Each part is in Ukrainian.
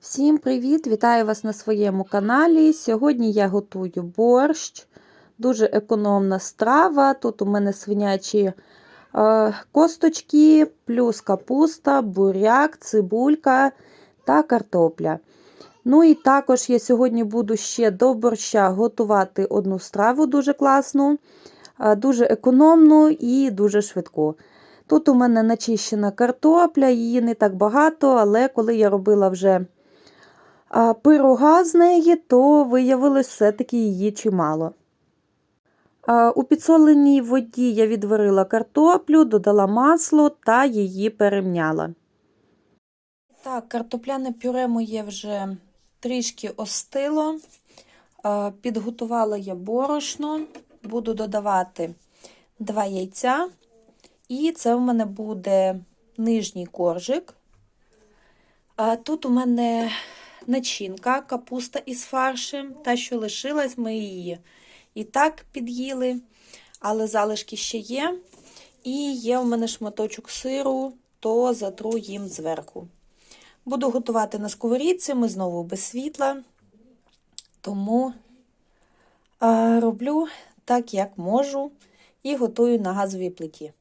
Всім привіт! Вітаю вас на своєму каналі. Сьогодні я готую борщ, дуже економна страва. Тут у мене свинячі е, косточки, плюс капуста, буряк, цибулька та картопля. Ну і також я сьогодні буду ще до борща готувати одну страву дуже класну, е, дуже економну і дуже швидку. Тут у мене начищена картопля, її не так багато, але коли я робила вже пирога з неї, то виявилось все-таки її чимало. У підсоленій воді я відварила картоплю, додала масло та її перемняла. Так, картопляне пюре моє вже трішки остило. Підготувала я борошно, буду додавати два яйця. І це в мене буде нижній коржик. Тут у мене начинка, капуста із фаршем. Та, що лишилась, ми її і так під'їли, але залишки ще є. І є у мене шматочок сиру, то затру їм зверху. Буду готувати на сковорідці, ми знову без світла, тому роблю так, як можу, і готую на газовій плиті.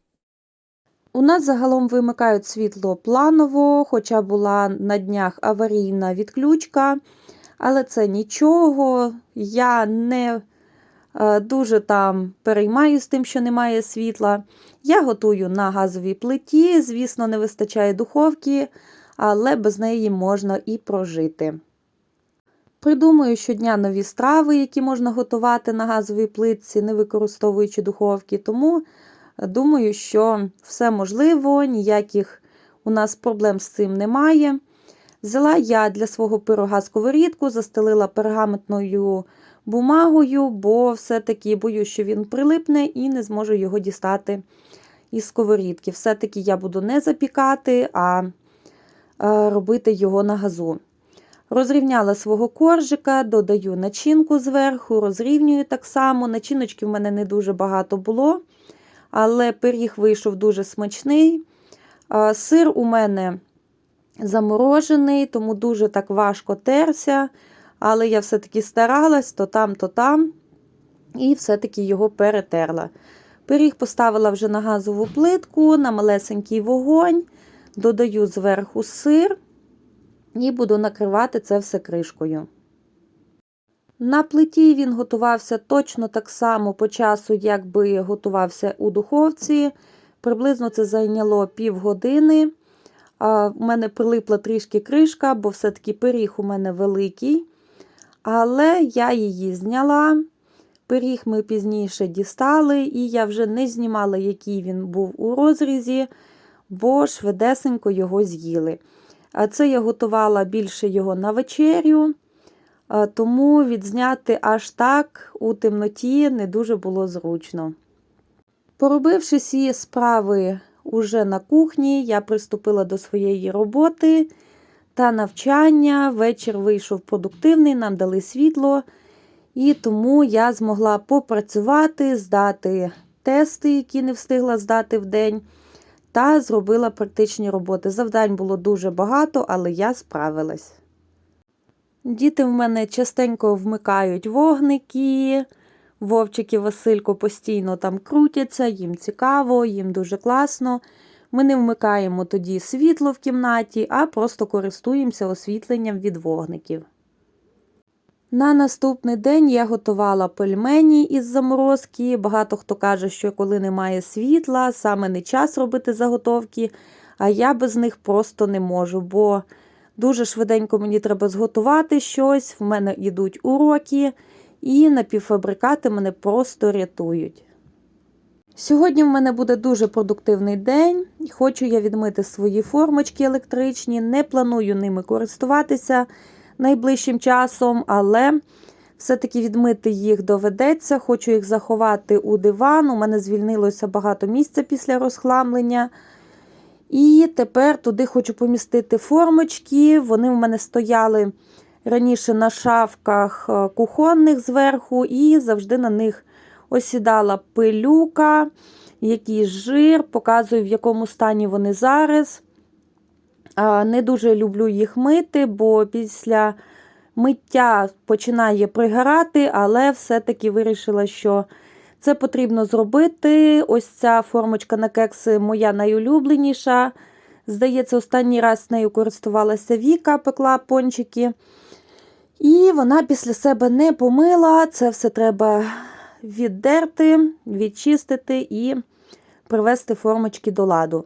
У нас загалом вимикають світло планово, хоча була на днях аварійна відключка, але це нічого. Я не е, дуже там переймаюсь тим, що немає світла. Я готую на газовій плиті, звісно, не вистачає духовки, але без неї можна і прожити. Придумую щодня нові страви, які можна готувати на газовій плитці, не використовуючи духовки, тому. Думаю, що все можливо, ніяких у нас проблем з цим немає. Взяла я для свого пирога сковорідку, застелила пергаментною бумагою, бо все-таки боюсь, що він прилипне і не зможу його дістати із сковорідки. Все-таки я буду не запікати, а робити його на газу. Розрівняла свого коржика, додаю начинку зверху, розрівнюю так само. Начиночки в мене не дуже багато було але пиріг вийшов дуже смачний. Сир у мене заморожений, тому дуже так важко терся. Але я все-таки старалась то там, то там, і все-таки його перетерла. Пиріг поставила вже на газову плитку, на малесенький вогонь, додаю зверху сир і буду накривати це все кришкою. На плиті він готувався точно так само по часу, як би готувався у духовці. Приблизно це зайняло півгодини. У мене прилипла трішки кришка, бо все-таки пиріг у мене великий. Але я її зняла. Пиріг ми пізніше дістали, і я вже не знімала, який він був у розрізі, бо швидесенько його з'їли. А це я готувала більше його на вечерю. Тому відзняти аж так у темноті не дуже було зручно. Поробивши всі справи уже на кухні, я приступила до своєї роботи та навчання. Вечір вийшов продуктивний, нам дали світло, і тому я змогла попрацювати, здати тести, які не встигла здати в день, та зробила практичні роботи. Завдань було дуже багато, але я справилась. Діти в мене частенько вмикають вогники. Вовчик і Василько постійно там крутяться, їм цікаво, їм дуже класно. Ми не вмикаємо тоді світло в кімнаті, а просто користуємося освітленням від вогників. На наступний день я готувала пельмені із заморозки. Багато хто каже, що коли немає світла, саме не час робити заготовки, а я без них просто не можу. бо Дуже швиденько мені треба зготувати щось, в мене йдуть уроки, і напівфабрикати мене просто рятують. Сьогодні в мене буде дуже продуктивний день. Хочу я відмити свої формочки електричні, не планую ними користуватися найближчим часом, але все-таки відмити їх доведеться. Хочу їх заховати у диван. У мене звільнилося багато місця після розхламлення. І тепер туди хочу помістити формочки. Вони в мене стояли раніше на шафках е, кухонних зверху, і завжди на них осідала пилюка, якийсь жир, показую, в якому стані вони зараз. Не дуже люблю їх мити, бо після миття починає пригорати, але все-таки вирішила, що це потрібно зробити. Ось ця формочка на кекси моя найулюбленіша. Здається, останній раз нею користувалася Віка, пекла пончики. І вона після себе не помила. Це все треба віддерти, відчистити і привести формочки до ладу.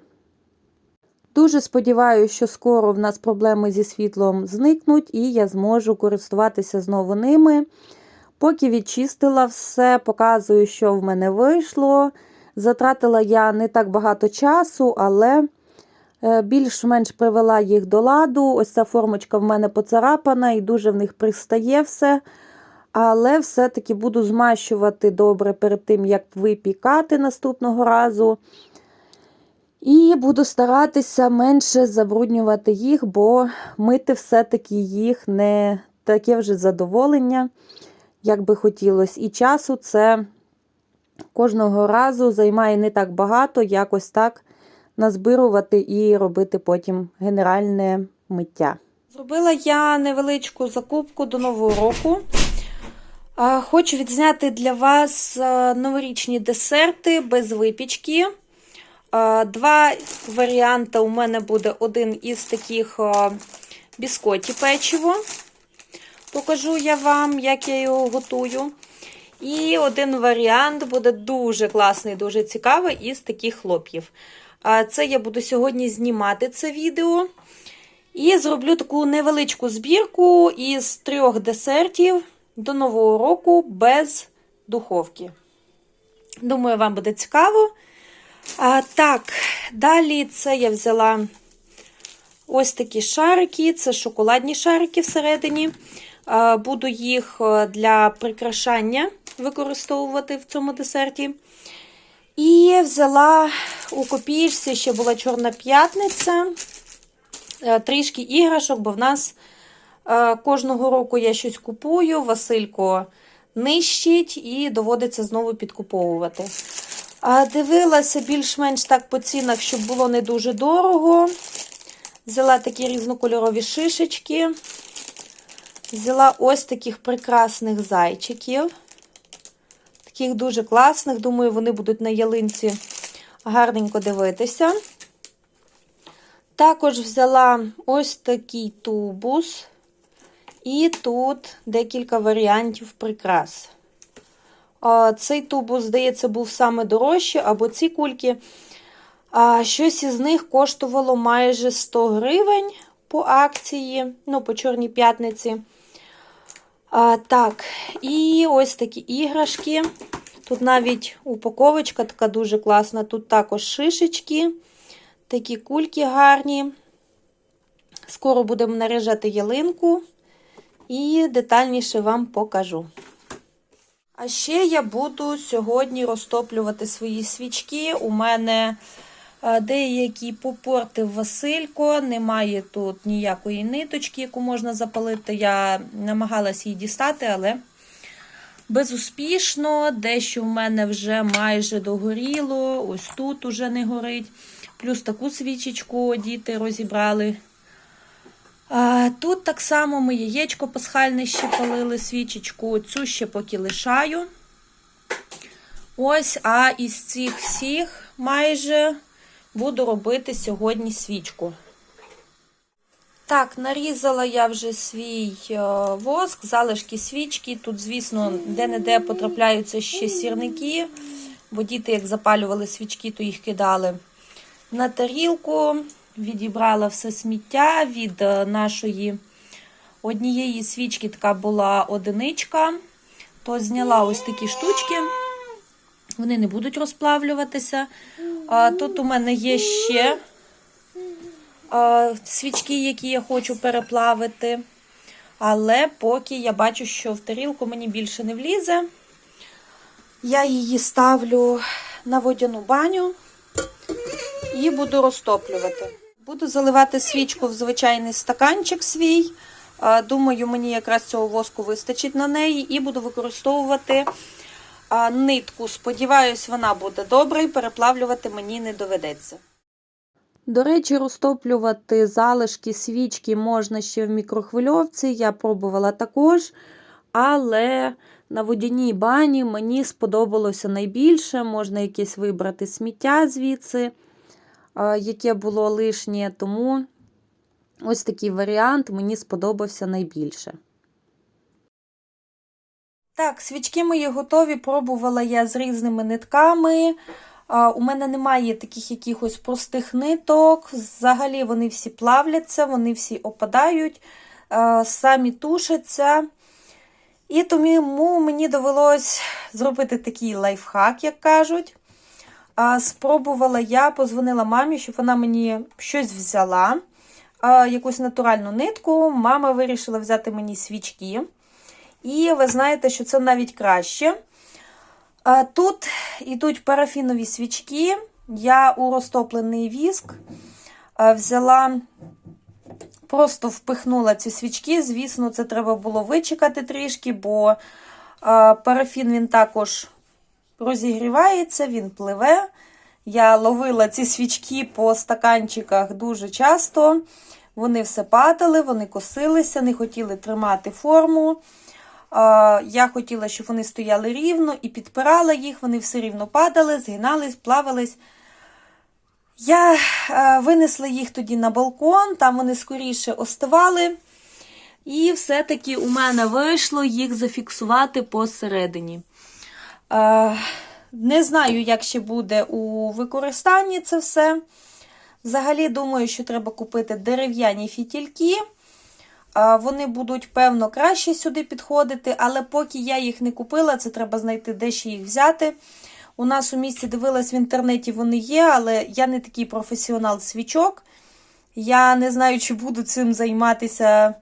Дуже сподіваюся, що скоро в нас проблеми зі світлом зникнуть, і я зможу користуватися знову ними. Поки відчистила все, показую, що в мене вийшло. Затратила я не так багато часу, але е, більш-менш привела їх до ладу. Ось ця формочка в мене поцарапана і дуже в них пристає все. Але все-таки буду змащувати добре перед тим, як випікати наступного разу. І буду старатися менше забруднювати їх, бо мити все-таки їх не таке вже задоволення, як би хотілося. І часу це кожного разу займає не так багато, якось так назбирувати і робити потім генеральне миття. Зробила я невеличку закупку до нового року. Хочу відзняти для вас новорічні десерти без випічки. Два варіанти у мене буде один із таких а, біскоті печиво. Покажу я вам, як я його готую. І один варіант буде дуже класний, дуже цікавий із таких хлоп'їв. Це я буду сьогодні знімати це відео. І зроблю таку невеличку збірку із трьох десертів до Нового року без духовки. Думаю, вам буде цікаво. А, Так, далі це я взяла ось такі шарики, це шоколадні шарики всередині. А, Буду їх для прикрашання використовувати в цьому десерті. І взяла у копійці, ще була Чорна п'ятниця, трішки іграшок, бо в нас кожного року я щось купую, Василько нищить і доводиться знову підкуповувати. Дивилася більш-менш так по цінах, щоб було не дуже дорого. Взяла такі різнокольорові шишечки. Взяла ось таких прекрасних зайчиків. Таких дуже класних. Думаю, вони будуть на ялинці гарненько дивитися. Також взяла ось такий тубус. І тут декілька варіантів прикрас. Цей тубус, здається, був саме дорожчий, або ці кульки. Щось із них коштувало майже 100 гривень по акції, ну, по Чорній п'ятниці. Так, і ось такі іграшки. Тут навіть упаковочка така дуже класна. Тут також шишечки, такі кульки гарні. Скоро будемо наряжати ялинку і детальніше вам покажу. А ще я буду сьогодні розтоплювати свої свічки. У мене деякі попортив Василько, немає тут ніякої ниточки, яку можна запалити. Я намагалась її дістати, але безуспішно. Дещо в мене вже майже догоріло, ось тут уже не горить. Плюс таку свічечку діти розібрали. Тут так само ми яєчко пасхальне ще палили свічечку, цю ще поки лишаю. Ось, а із цих всіх майже буду робити сьогодні свічку. Так, нарізала я вже свій воск, залишки свічки. Тут, звісно, де-не-де потрапляються ще сірники, бо діти, як запалювали свічки, то їх кидали на тарілку. Відібрала все сміття від нашої однієї свічки, така була одиничка, то зняла ось такі штучки, вони не будуть розплавлюватися. А, Тут у мене є ще а, свічки, які я хочу переплавити. Але поки я бачу, що в тарілку мені більше не влізе, я її ставлю на водяну баню і буду розтоплювати. Буду заливати свічку в звичайний стаканчик свій. Думаю, мені якраз цього воску вистачить на неї, і буду використовувати нитку. Сподіваюсь, вона буде добра і переплавлювати мені не доведеться. До речі, розтоплювати залишки свічки можна ще в мікрохвильовці. Я пробувала також, але на водяній бані мені сподобалося найбільше. Можна якесь вибрати сміття звідси, яке було лишнє. Тому ось такий варіант мені сподобався найбільше. Так, свічки мої готові. Пробувала я з різними нитками. У мене немає таких якихось простих ниток. Взагалі вони всі плавляться, вони всі опадають, самі тушаться. І тому мені довелось зробити такий лайфхак, як кажуть. Спробувала я, позвонила мамі, щоб вона мені щось взяла, якусь натуральну нитку. Мама вирішила взяти мені свічки. І ви знаєте, що це навіть краще. Тут йдуть парафінові свічки. Я у розтоплений віск взяла, просто впихнула ці свічки. Звісно, це треба було вичекати трішки, бо парафін він також розігрівається, він пливе. Я ловила ці свічки по стаканчиках дуже часто. Вони все падали, вони косилися, не хотіли тримати форму. Я хотіла, щоб вони стояли рівно і підпирала їх, вони все рівно падали, згинались, плавались. Я винесла їх тоді на балкон, там вони скоріше остивали. І все-таки у мене вийшло їх зафіксувати посередині. Не знаю, як ще буде у використанні це все. Взагалі, думаю, що треба купити дерев'яні фітільки. Вони будуть, певно, краще сюди підходити, але поки я їх не купила, це треба знайти, де ще їх взяти. У нас у місті дивилась в інтернеті, вони є, але я не такий професіонал свічок. Я не знаю, чи буду цим займатися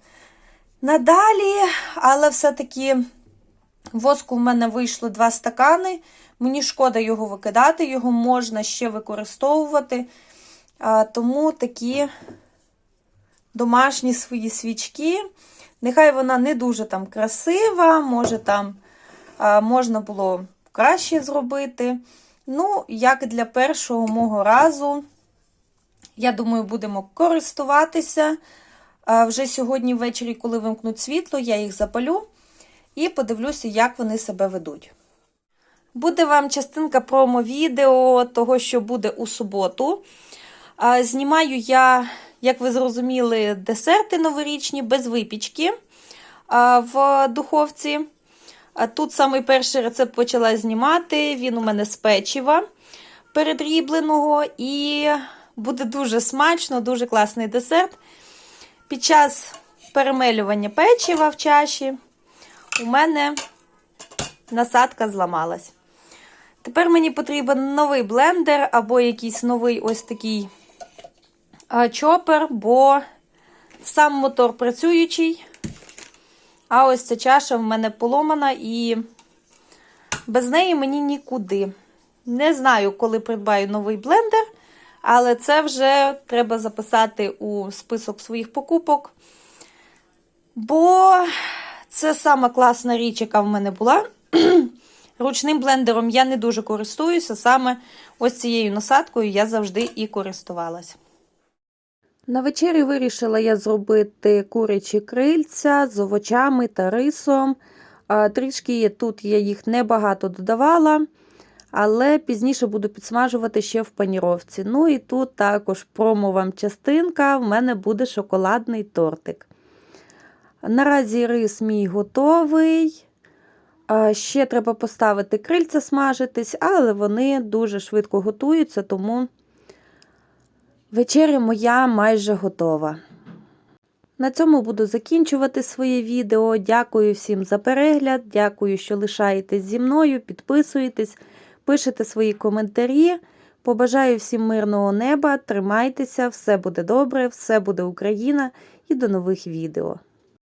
надалі, але все-таки воску в мене вийшло два стакани. Мені шкода його викидати, його можна ще використовувати. Тому такі домашні свої свічки. Нехай вона не дуже там красива, може там можна було краще зробити. Ну, як для першого мого разу, я думаю, будемо користуватися. Вже сьогодні ввечері, коли вимкнуть світло, я їх запалю і подивлюся, як вони себе ведуть. Буде вам частинка промо-відео того, що буде у суботу. Знімаю я як ви зрозуміли, десерти новорічні без випічки в духовці. Тут самий перший рецепт почала знімати. Він у мене з печива передрібленого. І буде дуже смачно, дуже класний десерт. Під час перемелювання печива в чаші у мене насадка зламалась. Тепер мені потрібен новий блендер або якийсь новий ось такий чопер, бо сам мотор працюючий, а ось ця чаша в мене поломана і без неї мені нікуди. Не знаю, коли придбаю новий блендер, але це вже треба записати у список своїх покупок. Бо це сама класна річ, яка в мене була. Ручним блендером я не дуже користуюся, саме ось цією насадкою я завжди і користувалась. На вечері вирішила я зробити курячі крильця з овочами та рисом. Трішки тут я їх небагато додавала, але пізніше буду підсмажувати ще в паніровці. Ну і тут також промо вам частинка, в мене буде шоколадний тортик. Наразі рис мій готовий. Ще треба поставити крильця смажитись, але вони дуже швидко готуються, тому. Вечеря моя майже готова. На цьому буду закінчувати своє відео. Дякую всім за перегляд, дякую, що лишаєтесь зі мною, підписуєтесь, пишете свої коментарі. Побажаю всім мирного неба, тримайтеся, все буде добре, все буде Україна і до нових відео.